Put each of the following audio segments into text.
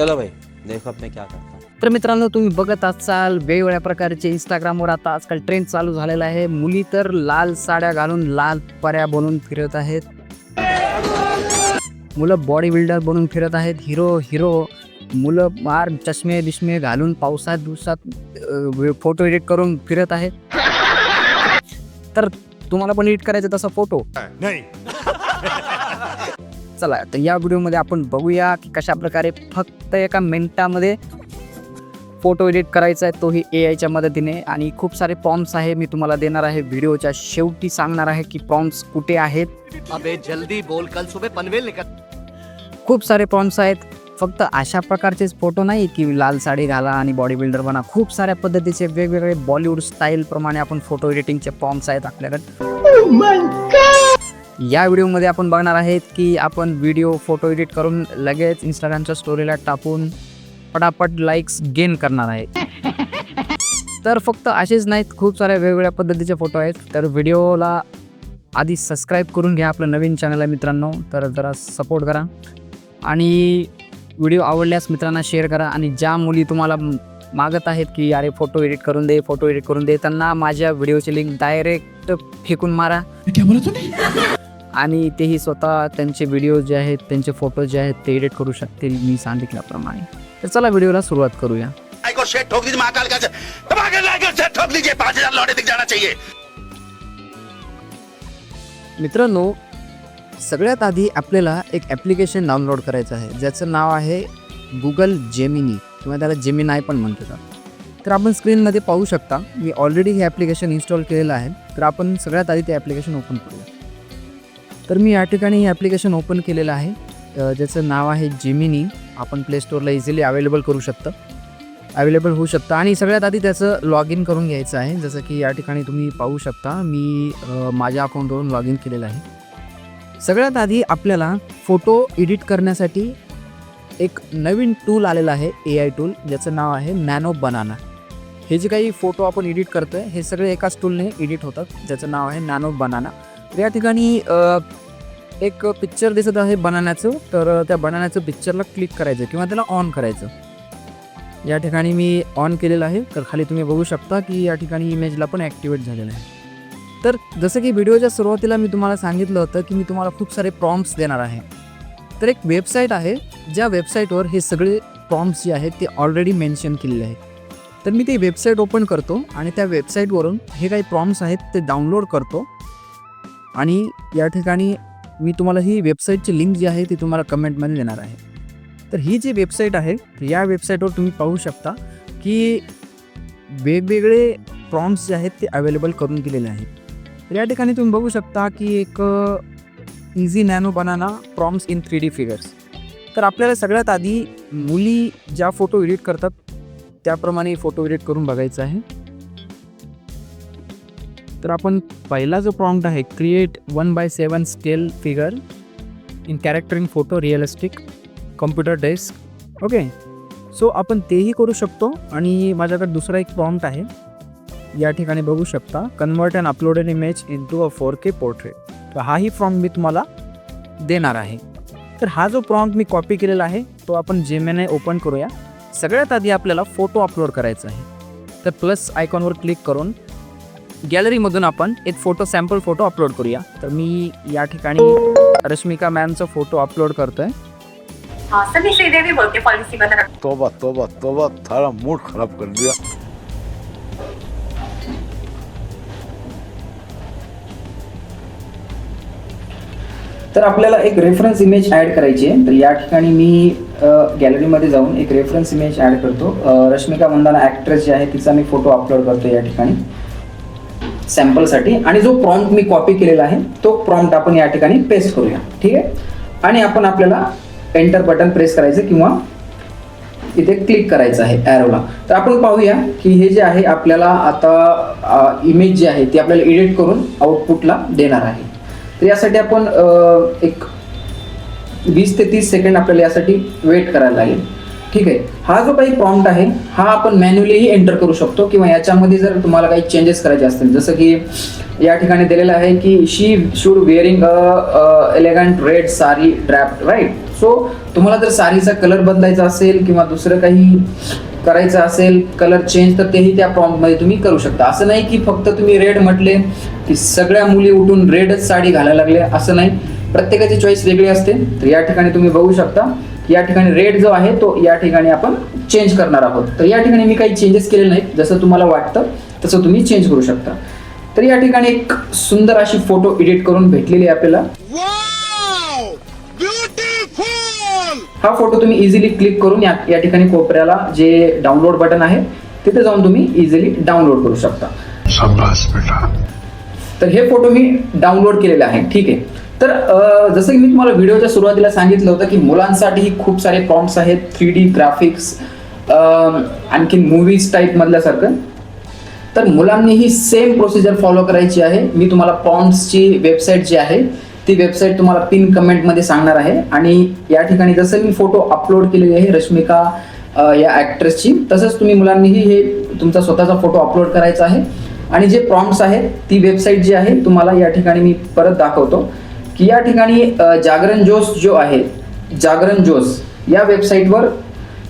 चलो भाई देखो अब मैं क्या करता हूँ। तर मित्रांनो तुम्ही बघत असाल वेगवेगळ्या प्रकारचे इंस्टाग्रामवर आता आजकाल ट्रेंड चालू झालेला आहे. मुली तर लाल साड्या घालून लाल पर्या बनून फिरत आहेत. मुलं बॉडी बिल्डर बनून फिरत आहेत. हिरो हिरो मुलं मार चष्मे बिष्मे घालून पावसात दिवसात फोटो एडिट करून फिरत आहेत. तर तुम्हाला पण एडिट करायचं तसा फोटो नाही. चला तर या व्हिडिओमध्ये आपण बघूया की कशा प्रकारे फक्त एका मिनिटामध्ये फोटो एडिट करायचा आहे तोही ए आयच्या मदतीने. आणि खूप सारे प्रॉम्प्ट्स आहे मी तुम्हाला देणार आहे व्हिडिओच्या शेवटी सांगणार आहे की प्रॉम्प्ट्स कुठे आहेत. अबे जल्दी बोल कल सुबह पनवेल निकल. खूप सारे प्रॉम्प्ट्स आहेत. फक्त अशा प्रकारचेच फोटो नाही की लाल साडी घाला आणि बॉडी बिल्डर बना. खूप साऱ्या पद्धतीचे वेगवेगळे बॉलिवूड स्टाईलप्रमाणे आपण फोटो एडिटिंगचे प्रॉम्प्ट्स आहेत आपल्याकडे. या व्हिडिओमध्ये आपण बघणार आहेत की आपण व्हिडिओ फोटो एडिट करून लगेच इंस्टाग्रामच्या स्टोरीला टाकून पटापट लाईक्स गेन करणार आहे. तर फक्त असेच नाहीत खूप साऱ्या वेगवेगळ्या पद्धतीचे फोटो आहेत. तर व्हिडिओला आधी सबस्क्राईब करून घ्या आपलं नवीन चॅनल आहे मित्रांनो तर जरा सपोर्ट करा. आणि व्हिडिओ आवडल्यास मित्रांना शेअर करा. आणि ज्या मुली तुम्हाला मागत आहेत की अरे फोटो एडिट करून दे फोटो एडिट करून दे त्यांना माझ्या व्हिडिओची लिंक डायरेक्ट फेकून मारा. आणि तेही स्वतः त्यांचे व्हिडिओ जे आहेत त्यांचे फोटो जे आहेत ते एडिट करू शकतील मी सांगितल्याप्रमाणे. तर चला व्हिडिओला सुरुवात करूया. मित्रांनो सगळ्यात आधी आपल्याला एक ॲप्लिकेशन डाउनलोड करायचं आहे. ज्याचं नाव आहे गुगल जेमिनी किंवा त्याला जेमिनाय पण म्हणतात. तर आपण स्क्रीनमध्ये पाहू शकता मी ऑलरेडी हे ॲप्लिकेशन इन्स्टॉल केलेलं आहे. तर आपण सगळ्यात आधी ते ॲप्लिकेशन ओपन करूया. तर मी या ठिकाणी हे ॲप्लिकेशन ओपन केलेलं आहे. ज्याचं नाव आहे जेमिनी आपण प्ले स्टोअरला इझिली अवेलेबल करू शकतं. अवेलेबल होऊ शकतं. आणि सगळ्यात आधी त्याचं लॉग इन करून घ्यायचं आहे. जसं की या ठिकाणी तुम्ही पाहू शकता मी माझ्या अकाउंटवरून लॉग इन केलेलं आहे. सगळ्यात आधी आपल्याला फोटो एडिट करण्यासाठी एक नवीन टूल आलेलं आहे ए आय टूल ज्याचं नाव आहे नॅनो बनाना हे जे काही फोटो आपण एडिट करतो आहे हे सगळे एकाच टूलने एडिट होतात. ज्याचं नाव आहे नॅनो बनाना या ठिकाणी एक पिक्चर दिसत आहे बनाण्याचं. तर त्या बनाण्याचं पिक्चरला क्लिक करायचं किंवा त्याला ऑन करायचं. या ठिकाणी मी ऑन केलेलं आहे. तर खाली तुम्ही बघू शकता की या ठिकाणी इमेजला पण ॲक्टिवेट झालेलं आहे. तर जसं की व्हिडिओच्या सुरुवातीला मी तुम्हाला सांगितलं होतं की मी तुम्हाला खूप सारे प्रॉम्प्ट्स देणार आहे. तर एक वेबसाईट आहे ज्या वेबसाईटवर हे सगळे प्रॉम्प्ट्स जे आहेत ते ऑलरेडी मेन्शन केलेले आहेत. तर मी ती वेबसाईट ओपन करतो आणि त्या वेबसाईटवरून हे काही प्रॉम्प्ट्स आहेत ते डाउनलोड करतो. आणि या ठिकाणी मी तुम्हाला ही वेबसाईटची लिंक जी आहे ती तुम्हाला कमेंटमध्ये देणार आहे. तर ही जी वेबसाईट आहे या वेबसाईटवर तुम्ही पाहू शकता की वेगवेगळे प्रॉम्प्ट्स जे आहेत ते अवेलेबल करून दिलेले आहेत तर या ठिकाणी तुम्ही बघू शकता की एक easy nano banana prompts in three D figures तर आपल्याला सगळ्यात आधी मुली ज्या फोटो एडिट करतात त्याप्रमाणे फोटो एडिट करून बघायचं आहे. तर आपण पहिला जो प्रॉम्प्ट आहे create one by seven scale figure in characterizing photo realistic computer desk okay so आपण तेही करू शकतो आणि माझ्याकडे दुसरा एक प्रॉम्प्ट आहे. या ठिकाणी बघू शकता convert and uploaded image into a four K portrait तर हाही प्रॉम्प्ट मी तुम्हाला देणार आहे. तर हा जो प्रॉम्प्ट मी कॉपी केलेला आहे तो आपण जेमेने ओपन करूया. सगळ्यात आधी आपल्याला फोटो अपलोड करायचा आहे. तर प्लस आयकॉनवर क्लिक करून गॅलरीमधून आपण एक फोटो सॅम्पल फोटो अपलोड करूया. तर मी या ठिकाणी रश्मिका मॅमचा फोटो अपलोड करतोय. हाँ सभी श्रीदेवी बोल के पॉलिसी बता रहा तोबा तोबा तोबा थारा मूड खराब कर दिया. तर आपल्याला एक रेफरन्स इमेज ॲड करायची आहे. तर या ठिकाणी मी गॅलरीमध्ये जाऊन एक रेफरन्स इमेज ॲड करतो. अ, रश्मिका मंदाना ॲक्ट्रेस जी आहे तिचा मी फोटो अपलोड करतो या ठिकाणी. सॅम्पलसाठी आणि जो प्रॉम्प्ट मी कॉपी केलेला आहे तो प्रॉम्प्ट आपण या ठिकाणी पेस्ट करूया. ठीक आहे? आणि आपण आपल्याला एंटर बटन प्रेस करायचं किंवा इथे क्लिक करायचं आहे ॲरोला तर आपण पाहूया की हे जे आहे आपल्याला आता इमेज जी आहे ती आपल्याला एडिट करून आउटपुटला देणार आहे. तर यासाठी आपण एक वीस ते तीस सेकंड आपल्याला यासाठी वेट करायला लागेल. ठीक आहे. हा जो काही प्रॉम्प्ट आहे हा आपण मॅन्युअलीही एंटर करू शकतो किंवा याच्यामध्ये जर तुम्हाला काही चेंजेस करायचे असतील जसं की या ठिकाणी दिलेलं आहे की she should wearing a elegant red sari draft right so तुम्हाला जर साडीचा कलर बदलायचा असेल किंवा दुसरं काही करायचं असेल कलर चेंज तर तेही त्या प्रॉम्प्टमध्ये तुम्ही करू शकता. असं नाही की फक्त तुम्ही रेड म्हटले की सगळ्या मुली उठून रेडच साडी घालायला लागले असं नाही. प्रत्येकाची चॉईस वेगळी असते. तर या ठिकाणी तुम्ही बघू शकता या ठिकाणी रेड जो आहे तो या ठिकाणी आपण चेंज करणार आहोत. तर या ठिकाणी मी काही चेंजेस केले नाहीत. जसं तुम्हाला वाटतं तसं तुम्ही चेंज करू शकता. तर या ठिकाणी एक सुंदर अशी फोटो एडिट करून भेटलेली आहे आपल्याला. हा फोटो तुम्ही इझिली क्लिक करून या या ठिकाणी कोपऱ्याला जे डाउनलोड बटन आहे तिथे जाऊन तुम्ही इझिली डाउनलोड करू शकता. तर हे फोटो मी डाउनलोड केलेले आहे. ठीक आहे. तर जसं की मी तुम्हाला व्हिडिओच्या सुरुवातीला सांगितलं होतं की मुलांसाठीही खूप सारे प्रॉम्प्ट्स आहेत थ्री डी ग्राफिक्स आणखीन मूवीज टाईप मधल्यासारखं. तर मुलांनीही सेम प्रोसिजर फॉलो करायची आहे. मी तुम्हाला प्रॉम्प्ट्सची वेबसाईट जी आहे ती वेबसाईट तुम्हाला पिन कमेंटमध्ये सांगणार आहे. आणि या ठिकाणी जसं मी फोटो अपलोड केलेले आहे रश्मिका या ॲक्ट्रेसची तसंच तुम्ही मुलांनीही हे तुमचा स्वतःचा फोटो अपलोड करायचा आहे. आणि जे प्रॉम्प्ट्स आहेत ती वेबसाईट जी आहे तुम्हाला या ठिकाणी मी परत दाखवतो. की या ठिकाणी जागरण जोस जो आहे जागरण जोस या वेबसाईटवर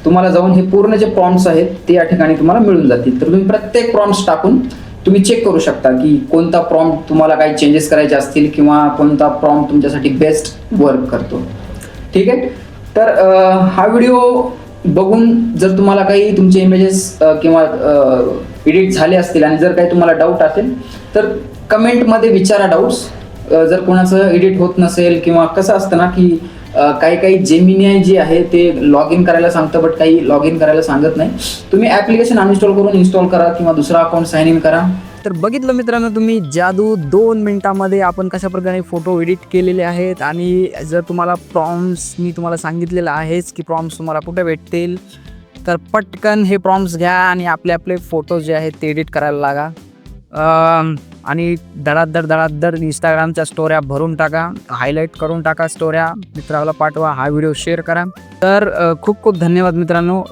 तुम्हाला जाऊन हे पूर्ण जे प्रॉम्प्ट्स आहेत ते या ठिकाणी तुम्हाला मिळून जातील. तर तुम्ही प्रत्येक प्रॉम्प्ट्स टाकून तुम्ही चेक करू शकता की कोणता प्रॉम्प्ट तुम्हाला काही चेंजेस करायचे असतील किंवा कोणता प्रॉम्प्ट तुमच्यासाठी बेस्ट वर्क करतो. ठीक आहे? तर हा व्हिडिओ बघून जर तुम्हाला काही तुमचे इमेजेस किंवा एडिट झाले असतील आणि जर काही तुम्हाला डाऊट असेल तर कमेंटमध्ये विचारा डाऊट्स जर कोणाचं एडिट होत नसेल किंवा कसं असतं ना की काही काही जेमिनी जे आहे ते लॉग इन करायला सांगतं बट काही लॉग इन करायला सांगत नाही. तुम्ही ॲप्लिकेशन अनइन्स्टॉल करून इन्स्टॉल करा किंवा दुसरा अकाउंट साइन इन करा. तर बघितलं मित्रांनो तुम्ही जादू दोन मिनिटामध्ये आपण कशा प्रकारे फोटो एडिट केलेले आहेत आणि जर तुम्हाला प्रॉम्स मी तुम्हाला सांगितलेलं आहेच की प्रॉम्स तुम्हाला कुठे भेटतील तर पटकन हे प्रॉम्स घ्या आणि आपले आपले फोटो जे आहेत ते एडिट करायला लागा. आणि धडाधड धडाधड इंस्टाग्रामच्या स्टोऱ्या भरून टाका हायलाईट करून टाका स्टोऱ्या मित्राला पाठवा हा व्हिडिओ शेअर करा. तर खूप खूप धन्यवाद मित्रांनो.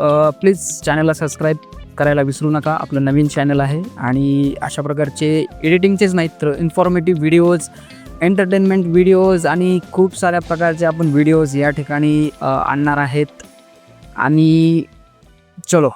प्लीज चॅनलला सबस्क्राईब करायला विसरू नका. आपलं नवीन चॅनल आहे आणि अशा प्रकारचे एडिटिंगचेच नाहीत तर इन्फॉर्मेटिव्ह व्हिडिओज एंटरटेनमेंट व्हिडिओज आणि खूप साऱ्या प्रकारचे आपण व्हिडिओज या ठिकाणी आणणार आहेत. आणि चलो.